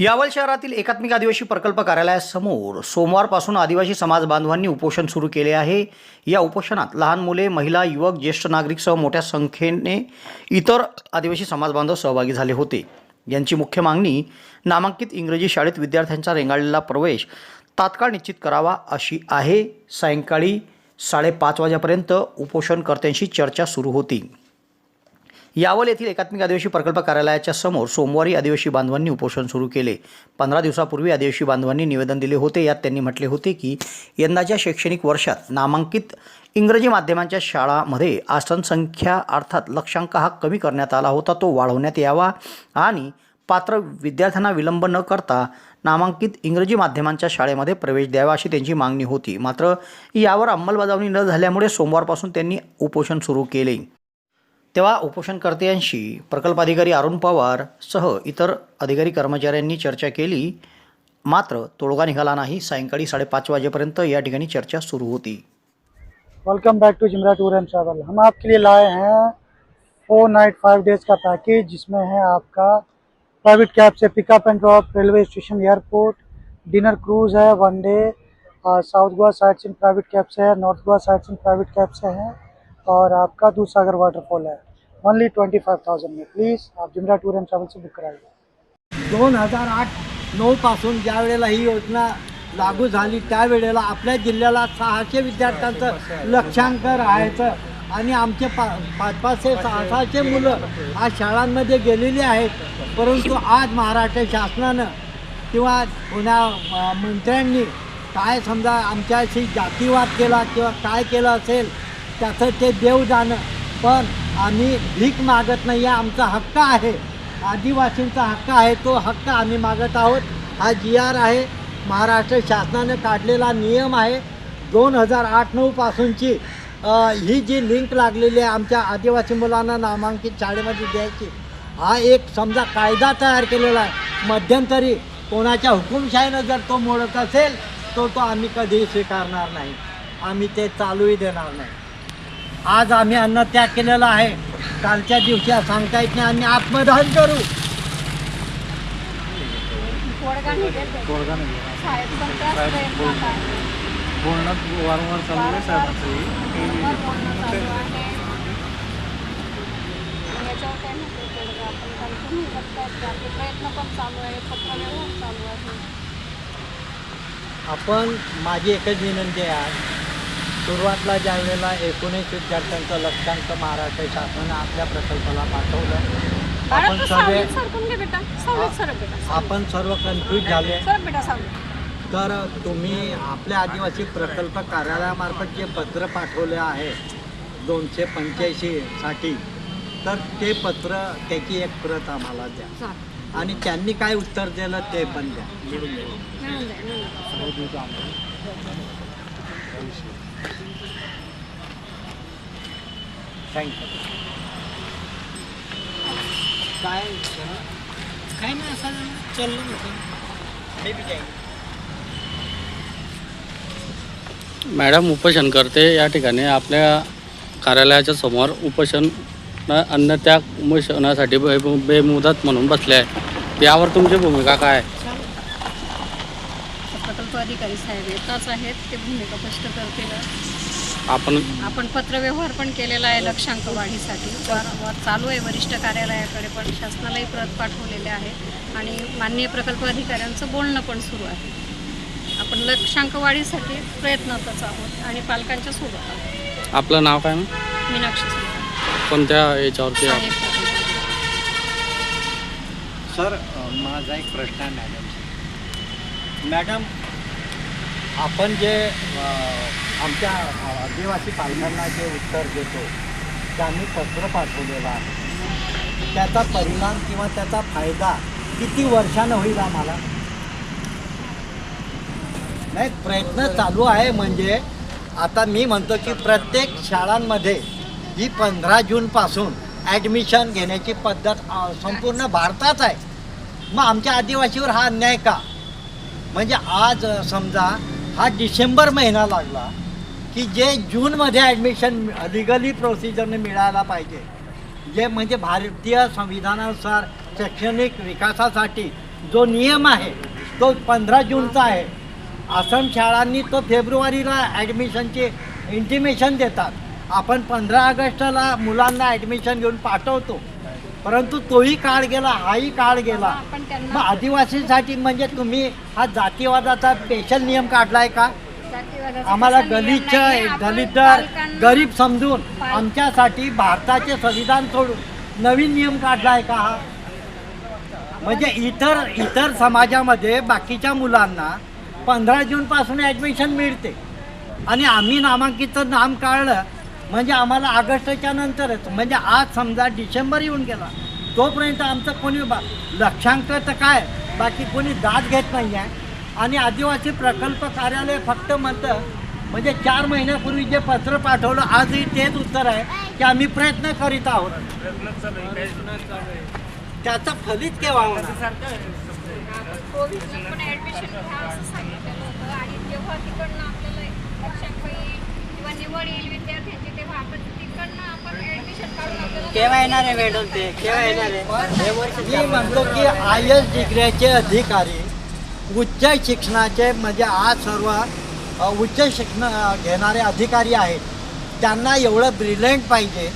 यावल शहरातील एकात्मिक आदिवासी प्रकल्प कार्यालयासमोर सोमवारपासून आदिवासी समाज बांधवांनी उपोषण सुरू केले आहे. या उपोषणात लहान मुले महिला युवक ज्येष्ठ नागरिकसह मोठ्या संख्येने इतर आदिवासी समाज बांधव सहभागी झाले होते. यांची मुख्य मागणी नामांकित इंग्रजी शाळेत विद्यार्थ्यांचा रेंगाळलेला प्रवेश तात्काळ निश्चित करावा अशी आहे. सायंकाळी साडेपाच वाजेपर्यंत उपोषणकर्त्यांशी चर्चा सुरू होती. यावल येथील एकात्मिक आदिवासी प्रकल्प कार्यालयाच्या समोर सोमवारी आदिवासी बांधवांनी उपोषण सुरू केले. पंधरा दिवसापूर्वी आदिवासी बांधवांनी निवेदन दिले होते. यात त्यांनी म्हटले होते की यंदाच्या शैक्षणिक वर्षात नामांकित इंग्रजी माध्यमांच्या शाळामध्ये आसन संख्या अर्थात लक्षांक हा कमी करण्यात आला होता. तो वाढवण्यात यावा आणि पात्र विद्यार्थ्यांना विलंब न करता नामांकित इंग्रजी माध्यमांच्या शाळेमध्ये प्रवेश द्यावा अशी त्यांची मागणी होती. मात्र यावर अंमलबजावणी न झाल्यामुळे सोमवारपासून त्यांनी उपोषण सुरू केले. तेव्हा उपोषणकर्त्यांशी प्रकल्पाधिकारी अरुण पवार सह इतर अधिकारी कर्मचाऱ्यांनी चर्चा केली. मात्र तोडगा निघाला नाही. सायंकाळी साडेपाच वाजेपर्यंत या ठिकाणी चर्चा सुरू होती. वेलकम बैक टू जिमरा टूर एंड ट्रैवल हम आपके लिए लाए हैं फोर नाइट फाइव डेज का पैकेज जिसमें है आपका private cab say pickup and drop railway station airport dinner cruise है one day south Goa sightseeing private cab से है north Goa sightseeing private cab से है और आपका दूधसागर वॉटरफॉल वाटरफॉल है। ओनली ट्वेंटी फाइव थाउजेंड में. प्लीज़ आप जिमरा टूर एंड ट्रैवल से बुक कराइए दोन हजार आठ नऊ पासून ज्या वेळेला ही योजना लागू झाली त्यावेळेला आपल्या जिल्ह्याला सहाशे विद्यार्थ्यांचं लक्षांक राहायचं आणि आमचे पा पाच पाचशे सहा सहाशे मुलं आज शाळांमध्ये गेलेली आहेत. परंतु आज महाराष्ट्र शासनानं किंवा पुण्या मंत्र्यांनी काय समजा आमच्याशी जातीवाद केला किंवा काय केलं असेल त्याचं ते देव जाणं. पण आम्ही भीक मागत नाही आहे आमचा हक्क आहे. आदिवासींचा हक्क आहे तो हक्क आम्ही मागत आहोत. हा जी आर आहे महाराष्ट्र शासनाने काढलेला नियम आहे. दोन हजार आठ नऊपासूनची ही जी लिंक लागलेली आहे आमच्या आदिवासी मुलांना नामांकित शाळेमध्ये द्यायची हा एक समजा कायदा तयार केलेला आहे. मध्यंतरी कोणाच्या हुकुमशाहीनं जर तो मोडत असेल तो तो आम्ही कधीही स्वीकारणार नाही. आम्ही ते चालूही देणार नाही. आज आम्ही अन्नत्याग केलेला आहे. कालच्या दिवशी सांगता येत नाही. आम्ही आत्मदहन करू. वारंवार चालू आहे साहेबांचं आपण माझी एकच विनंती आहे आज. सुरुवातला ज्या वेळेला एकोणीस विद्यार्थ्यांचं लक्षांक महाराष्ट्र शासनाने आपल्या प्रकल्पाला पाठवलं. आपण सर्व आपण सर्व कन्फ्यूज झाले. तर तुम्ही आपल्या आदिवासी प्रकल्प कार्यालयामार्फत जे पत्र पाठवले आहे दोनशे पंच्याऐंशीसाठी तर ते पत्र त्याची एक प्रत आम्हाला द्या. आणि त्यांनी काय उत्तर दिलं ते पण द्या. मिळून काय काय नाही असं चाललं मॅडम उपोषण करते. या ठिकाणी आपल्या कार्यालयाच्या समोर उपोषण न- अन्नत्याग उपोषणासाठी बे बेमुदत म्हणून बसले आहे. यावर तुमची भूमिका काय आहे? प्रकल्प अधिकारी साहेब येताच आहेत. ते भूमिका स्पष्ट करतील. आपण आपण पत्रव्यवहार पण केलेला आहे लक्षांक वाढीसाठी. वारंवार चालू आहे वरिष्ठ कार्यालयाकडे पण शासनालाही प्रत पाठवलेले आहे. आणि माननीय प्रकल्प अधिकाऱ्यांचं बोलणं पण सुरू आहे. आपण लक्षांक वाढीसाठी प्रयत्नातच आहोत आणि पालकांच्या सोबत आहोत. आपलं नाव काय? मीनाक्षी कोणत्या याच्यावरती. सर माझा एक प्रश्न आहे मॅडम मॅडम आपण जे आमच्या आदिवासी पालकांना जे उत्तर देतो ते आम्ही पत्र पाठवलेलं आहे. त्याचा परिणाम किंवा त्याचा फायदा किती वर्षानं होईल आम्हाला? नाही प्रयत्न चालू आहे म्हणजे आता मी म्हणतो की प्रत्येक शाळांमध्ये ही पंधरा जूनपासून ॲडमिशन घेण्याची पद्धत संपूर्ण भारतात आहे. मग आमच्या आदिवासीवर हा अन्याय का? म्हणजे आज समजा हा डिसेंबर महिना लागला की जे जूनमध्ये ॲडमिशन लिगली प्रोसिजरने मिळायला पाहिजे. जे म्हणजे भारतीय संविधानानुसार शैक्षणिक विकासासाठी जो नियम आहे तो पंधरा जूनचा आहे. आसाम शाळांनी तो फेब्रुवारीला ॲडमिशनचे इंटिमेशन देतात. आपण पंधरा ऑगस्टला मुलांना ॲडमिशन घेऊन पाठवतो. परंतु तोही काळ गेला हाही काळ गेला. आपण मग त्यांना आदिवासीसाठी म्हणजे तुम्ही हा जातीवादाचा स्पेशल नियम काढलाय का? जातीवादाचा आम्हाला तसा नियम गलिच्छ नाहीये. आपण दलितर पालकांना- गरीब समजून पाल- आमच्यासाठी भारताचे संविधान सोडून नवीन नियम काढलाय का हा? म्हणजे इतर इतर समाजामध्ये बाकीच्या मुलांना पंधरा जूनपासून ॲडमिशन मिळते. आणि आम्ही नामांकितचं नाम काढलं म्हणजे आम्हाला ऑगस्टच्या नंतरच म्हणजे आज समजा डिसेंबर येऊन गेला तोपर्यंत आमचं कोणी बा लक्षांक तर काय बाकी कोणी दाद घेत नाही आहे आणि आदिवासी प्रकल्प कार्यालय फक्त म्हणतं म्हणजे चार महिन्यापूर्वी जे पत्र पाठवलं आजही तेच उत्तर आहे की आम्ही प्रयत्न करीत आहोत. त्याचं फलित केव्हा होणार? पण निवड येईल विद्यार्थ्यांची तेव्हा आपण तिकडनं आपण ऍडमिशन काढून आपल्याला केव्हा येणार आहे मॅडम ते? केव्हा येणार आहे? मी म्हणतो की आय एस डिग्रीचे अधिकारी उच्च शिक्षणाचे म्हणजे आज सर्व अ, उच्च शिक्षण घेणारे अधिकारी आहेत. त्यांना एवढं ब्रिलियंट पाहिजे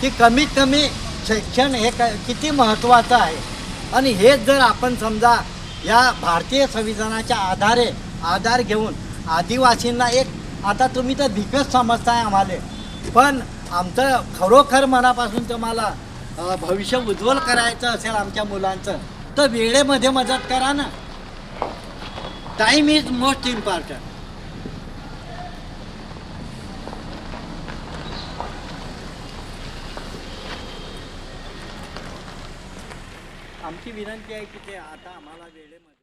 की कमीत कमी शिक्षण हे क किती महत्त्वाचं आहे. आणि हेच जर आपण समजा या भारतीय संविधानाच्या आधारे आधार घेऊन आदिवासींना एक आता तुम्ही तर भिकच समजताय आम्हाला. पण आमचं खरोखर मनापासून तुम्हाला भविष्य उज्ज्वल करायचं असेल आमच्या मुलांचं तर वेळेमध्ये मदत करा ना. टाईम इज मोस्ट इम्पॉर्टंट आमची विनंती आहे की ते आता आम्हाला वेळेमध्ये